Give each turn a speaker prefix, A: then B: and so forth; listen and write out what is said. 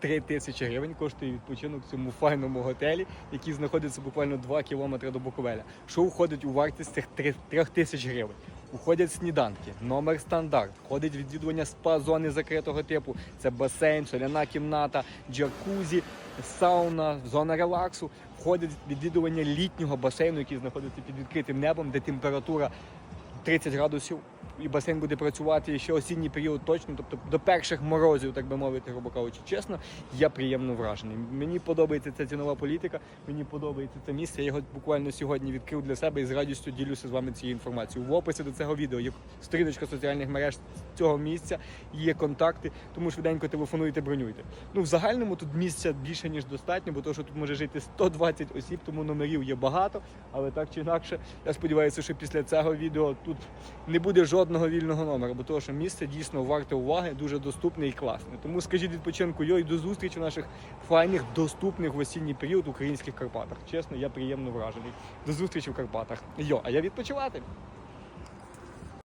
A: 3 тисячі гривень коштує відпочинок в цьому файному готелі, який знаходиться буквально 2 кілометри до Буковеля. Що входить у вартість цих 3 тисяч гривень? Уходять сніданки, номер стандарт, входить відвідування спа-зони закритого типу. Це басейн, соляна кімната, джакузі, сауна, зона релаксу. Входить відвідування літнього басейну, який знаходиться під відкритим небом, де температура 30 градусів. І басейн буде працювати ще осінній період точно, тобто до перших морозів, так би мовити, грубо кажучи, чесно, я приємно вражений. Мені подобається ця цінова політика, мені подобається це місце. Я його буквально сьогодні відкрив для себе і з радістю ділюся з вами цією інформацією. В описі до цього відео є сторіночка соціальних мереж цього місця, є контакти, тому швиденько телефонуйте, бронюйте. Ну в загальному тут місця більше ніж достатньо, бо то, що тут може жити 120 осіб, тому номерів є багато. Але так чи інакше, я сподіваюся, що після цього відео тут не буде жодного вільного номера, бо того, що місце дійсно варте уваги, дуже доступне і класне. Тому скажіть відпочинку йо і до зустрічі в наших файних, доступних в осінній період українських Карпатах. Чесно, я приємно вражений. До зустрічі в Карпатах. Йо, а я відпочивати.